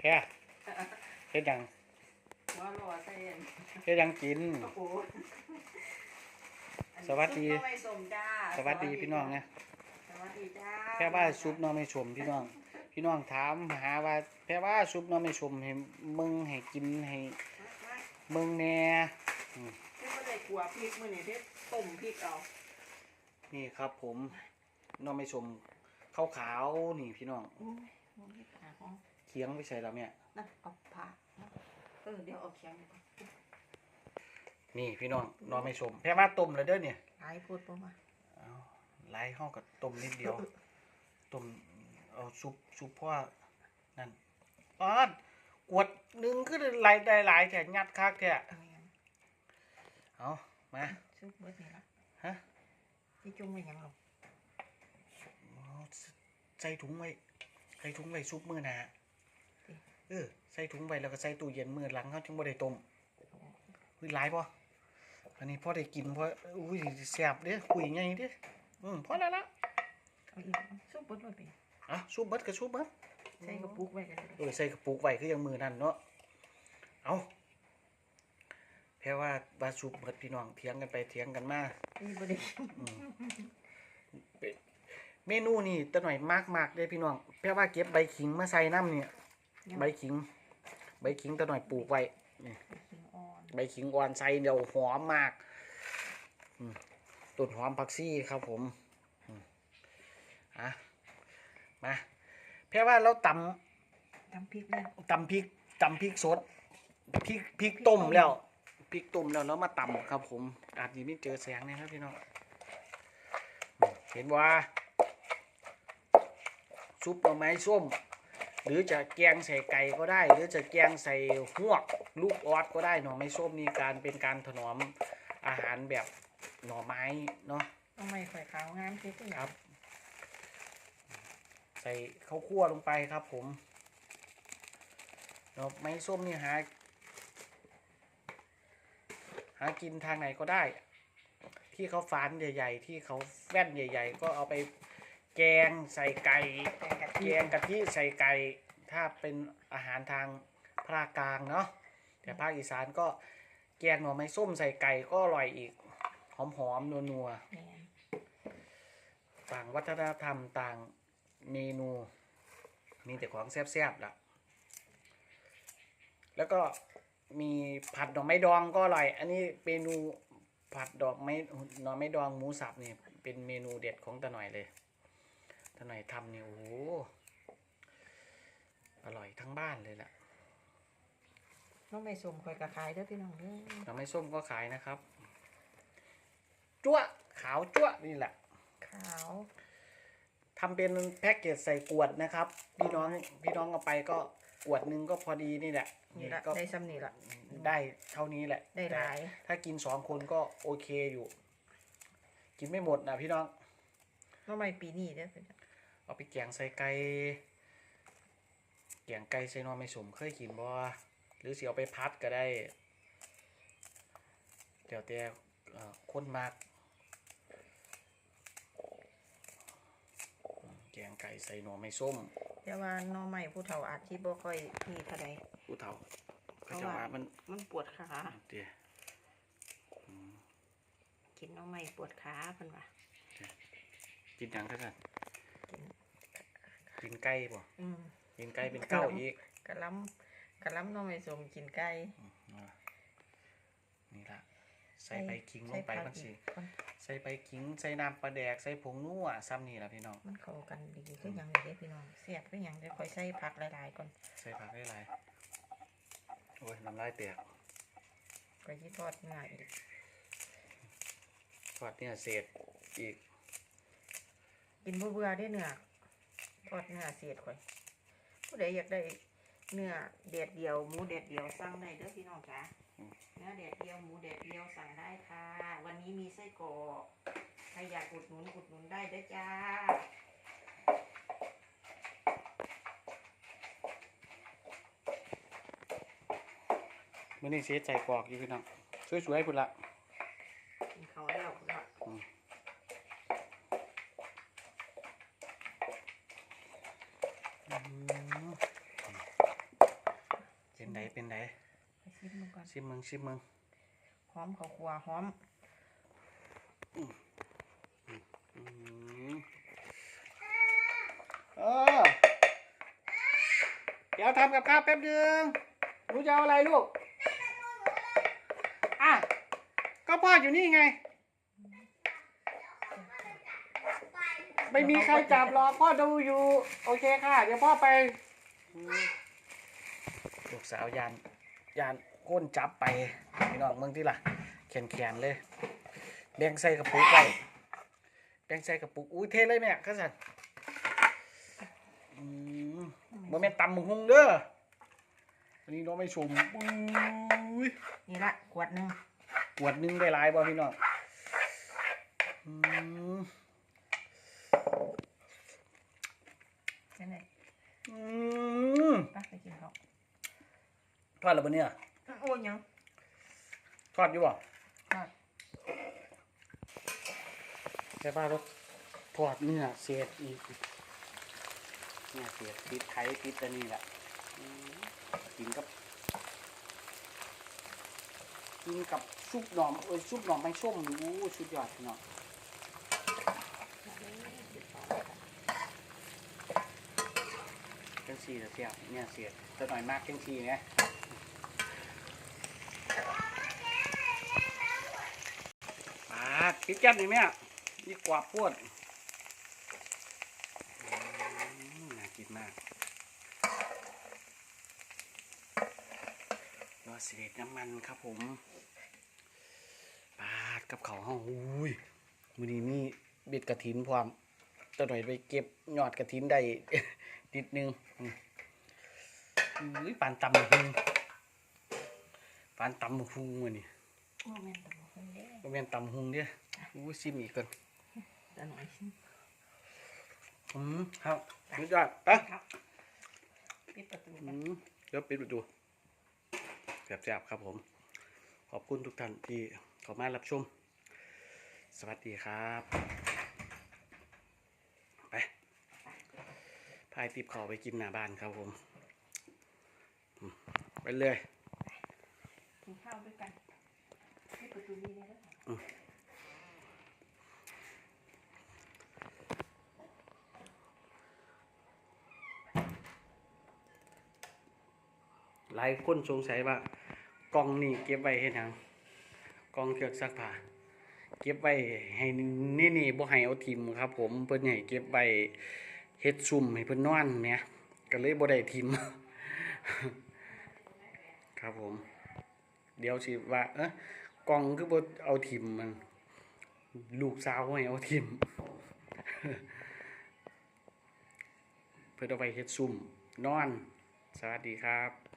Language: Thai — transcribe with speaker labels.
Speaker 1: แค่เฮ็ดหยัง
Speaker 2: ว่ารอใส่อัน
Speaker 1: เฮ็ดหยังกิน
Speaker 2: กระปู
Speaker 1: สวัสดี
Speaker 2: ซุปหน่อไม้ส้มจ้า
Speaker 1: สวัสดีพี่น้องนะ
Speaker 2: สวัสดีจ้า
Speaker 1: แค่ว่าซุปหน้อไม่ชมพี่น้อง พี่น้องถามหาว่าแค่ว่าซุปหน้อไม่ชมให้มึงให้กินให้
Speaker 2: มามา
Speaker 1: มึงแหน่
Speaker 2: เพิ่นบ่ได้กลัวพริกมื้อนี้เด้ต้มพริกเอา
Speaker 1: นี่ครับ ผมหน้อไม่ชมขาวขาวๆนี่พี่น้อง
Speaker 2: โอ้ยมองที่ปากห้อง
Speaker 1: เคียงไปใส่แล้วเนี่ย
Speaker 2: นะเอาผ้าเออเดี๋ยวเอาเคียง
Speaker 1: นี่พี่น้องหน้อไม่ชมแค่ว่าต้มแล้วเด้อเนี่ย
Speaker 2: หายพูดบ่มา
Speaker 1: เอาไล่ห้องกับต้มนิดเดียวต้มเอาซุปซุปเพราะว่านั่นอ๋อกวดหนึ่งคือหลายได้หลายแต่ยัดคักแท้
Speaker 2: เอาหยัง
Speaker 1: เอามา
Speaker 2: ซุปเบิดนี่ล่ะ
Speaker 1: ฮะ
Speaker 2: ที่จุ่มไว้หยังหรอก
Speaker 1: เอาใส่ถุงไว้ใส่ถุงไว้ซุปมือหนา เออใส่ถุงไว้แล้วก็ใส่ตู้เย็นมือหลังเขาจึงบ่ได้ต้มอุ้ยหลายป่ะอันนี้พอได้กินเพราะอุ้ยแซ่บเด้อคุยไงเด้ออืมพอแล้วละ
Speaker 2: เอาอีกซุปเบิดไว้เป็น
Speaker 1: อะซุปเบิดกับซุปเบิด
Speaker 2: ใส่กระปุกไว้กันเลย
Speaker 1: เออใส่กระปุกไว้คือยังมือนั่นเนาะเอาแค่ว่าบาสุบเบิดพี่น้องเถียงกันไปเถียงกันมา
Speaker 2: นี่บ่ได้
Speaker 1: อืมเป็นเมนูนี่ตะหน่อยมากมากๆเลยพี่น้องแค่ว่าเก็บใบขิงมาใส่น้ำเนี่ย ใบขิง ใบขิงตะหน่อยปลูกไว้นี่
Speaker 2: ขิงอ่อน
Speaker 1: ใบขิงอ่อนใส่เดียวหอมมากอืมต้นหอมผักชีครับผมอืมอะมาแค่ว่าเราตำ
Speaker 2: ตำพริกเลย
Speaker 1: ตำพริกตำพริกสดพริกพริกต้มแล้วพริกต้มแล้วแล้วมาตำครับ ผมอาจจะไม่เจอแสงนะครับพี่น้องเห็นว่าซุปหน่อไม้ส้ม หรือจะแกงใส่ไก่ก็ได้ หรือจะแกงใส่หวกลูกออดก็ได้หน่อไม้ส้มนี่การเป็นการถนอมอาหารแบบหน่อไม้เนาะ
Speaker 2: ทำไมข่อยขาวงามพริกก็อย่าง
Speaker 1: ครับ ใส่ข้าวคั่วลงไปครับผมดอกไม้ส้มนี่หาหากินทางไหนก็ได้ ที่เขาฟานใหญ่ ๆ ที่เขาแว่นใหญ่ ๆ ก็เอาไป แกงใส่ไก่
Speaker 2: แกงกะ
Speaker 1: แก
Speaker 2: ทิ
Speaker 1: งกะทิใส่ไก่ ถ้าเป็นอาหารทางภาคกลางเนาะแต่ภาคอีสานก็แกงหน่อไม้ส้มใส่ไก่ก็อร่อยอีก หอมๆนัวๆ
Speaker 2: แม่น
Speaker 1: ต่างวัฒนธรรมต่างเมนู มีแต่ของแซ่บๆล่ะ แล้วก็มีผัดดอกไม้ดองก็อร่อย อันนี้เมนูผัดดอกไม้หน่อไม้ดองหมูสับนี่เป็นเมนูเด็ดของตาหน่อยเลย ตาหน่อยทำเนี่ยโอ้โหอร่อยทั้งบ้านเลยล่ะ
Speaker 2: น้องไม่สมข่อยกะขายเด้อพี่น้องเด้อ
Speaker 1: หน่อไม้ส้มก็ขายนะครับ จั่วขาวจั่วนี่แหละ
Speaker 2: ขาว
Speaker 1: ทำเป็นแพ็กเกจใส่ขวดนะครับ พี่น้องพี่น้องเอาไปก็ขวดหนึ่งก็พอดีนี่แหละ
Speaker 2: นี่ละ
Speaker 1: ก็
Speaker 2: ได้ซ้ำนี่ละ
Speaker 1: ได้เท่านี้แหละ
Speaker 2: ได้หลาย
Speaker 1: แต่ถ้ากินสองคนก็โอเคอยู่ กินไม่หมดนะพี่น้อง
Speaker 2: น้องไม่ปีนี้เด้อพี่น้อง
Speaker 1: เอาไปแกงใส่ไก่แกงไก่ใส่หนอไม่สมเคยกินบ่หรือสิเอาไปพัดก็ได้เดี๋ยวแต่เอ่อคนมากแกงไก่ใส่หน่อไม่ส้ม
Speaker 2: แต่ว่าน้องไม่ผู้เฒ่าอาจสิบ่ค่อยนี่เท่าใด
Speaker 1: ผู้เฒ่า
Speaker 2: เพ
Speaker 1: ก็
Speaker 2: ราะ
Speaker 1: จะ
Speaker 2: ว่า
Speaker 1: ว่ามัน
Speaker 2: มันปวดขา
Speaker 1: เดี๋ยว
Speaker 2: กินน้องไม่ปวดขาเพิ่นว่า
Speaker 1: กินหยังเท่ากัน
Speaker 2: กิน
Speaker 1: กินไก่บ่
Speaker 2: อืม
Speaker 1: กินไก่เป็นเก้าอีก
Speaker 2: กะล้ำกะล้ำน้องไม่สมกินไก่
Speaker 1: อืมอ่านี่ละใส่ใบขิงลงไป
Speaker 2: ใส่ผั
Speaker 1: มันสิ
Speaker 2: อีกก่อน
Speaker 1: ใส่ใบขิงใส่น้ำปลาแดกใส่ผงนัวซ้ำนี่ละพี่น้อง
Speaker 2: มันเข้ากันดีคือหยังเลยเด้อพี่น้องเสียบคือหยังเดี๋ยวค่อยใส่ผักหลายๆก่อน
Speaker 1: ใส่ผักได้หลายโอ้ยน้ำลายแตก
Speaker 2: ก็สิทอดเนื้ออีก
Speaker 1: ทอดเนี่ยเศษอีก
Speaker 2: กินบ่เบื่อได้อเนื้อ ทอดเนื้อเสียดข่อยผู้ใดอยากได้เนื้อแดดเดียวหมูแดดเดียวสั่งได้เด้อพี่น้องจ้าเนื้อแดดเดียวหมูแดดเดียวสั่งได้ค่ะ วันนี้มีไส้กรอกใครอยากอุดหนุนอุดหนุนได้เด้อจ้า
Speaker 1: มื่อนี้เสียใจกรอกอยู่พี่น้องสวยๆพุ่นละ
Speaker 2: กินเขาวแล้วเนาะ
Speaker 1: อืมไดเป็นได
Speaker 2: ไปชิมมันก่อน
Speaker 1: ชิมมึงชิมมึง
Speaker 2: หอมข้าวคั่วหอม
Speaker 1: อืมเออเดี๋ยวทำกับข้าวแป๊บนึงหนูจะเอาอะไรลูก อะ ก็พ่ออยู่นี่ไง ไม่มีใครจับหรอกพ่อดูอยู่ โอเคค่ะ เดี๋ยวพ่อไปลูกสาวยานยานก้นจับไปพี่น้องเมืองที่ล่ะแขนแขนๆเลย แบ่งใส่กระปุกไปแบ่งใส่กระปุกอุ้ยเทเลยแม่ข้าสันอืมบ่แม่นตำมึงฮุงเด้ออันนี้น้องไม่ชมอุ้ย
Speaker 2: นี่ละขวดหนึ่ง
Speaker 1: ขวดหนึงได้หลายบ่พี่น้องอืม
Speaker 2: นั่นไง
Speaker 1: อืม
Speaker 2: ไปไปกินข้าว
Speaker 1: ทอดแล้วบ่เนี่ย
Speaker 2: โอ้ยยัง
Speaker 1: ทอดอยู่บ่
Speaker 2: ทอด
Speaker 1: ใช่ป่ะลูกทอดเนื้อเศษอีกเนี่ยเศษติดไข่ติดอันนี้แหละอืมกินกับกินกับซุปหน่อมเอ้ยซุปหน่อมไม่ส้มอู้สุดยอดพี่น้อง จังสีเสียบเนี่ยเสียบจะหน่อยมากจังสีเนี่ยมาคิดแก้มหน่อยไหมอะนี่กว่าพวดน่ากินมากรอเสด็จน้ำมันครับผมปาดกับเขาวเฮาอุ้ยมือนี้มีเบ็ดกระถินพร้อมจะหน่อยไปเก็บยอดกระถินได้ นิดนึงอืมอุ้ยปานตำบักหุงปานตำบักหุงวันนี้
Speaker 2: โอ้แม่นตะบอกคนเด้
Speaker 1: บ่แม่นตำบักหุงเด้ออุ้ยซิมอีกก่อน
Speaker 2: ตะหน่อยชิม
Speaker 1: อืมครับสุดยอดไป
Speaker 2: ครับปิดประตู
Speaker 1: อื
Speaker 2: กัน
Speaker 1: มเดี๋ยวปิดประตูแซ่บๆครับผม ขอบคุณทุกท่านที่เข้ามารับชม สวัสดีครับ ไปพายติบขอไปกินหน้าบ้านครับผมอืมไปเลย
Speaker 2: กินข้าวด้วยกันปิดประตูนี้เลยนะ
Speaker 1: หลายคนสงสัยว่ากล่องนี่เก็บไว้ให้หยังกล่องเครื่องซักผ้าเก็บไว้ให้นี่นี่บ่ให้เอาทิมครับ ผมเพิ่นให้เก็บไว้ เฮ็ดซุ่มให้เพิ่นนอนเนี่ยก็เลยบ่ได้ทิม ครับผม เดี๋ยวสิว่า เอ้อกล่องคือบ่เอาทิมมัน ลูกสาวให้เอาทิม เพิ่นเอาไปเฮ็ดซุ่ม นอน สวัสดีครับ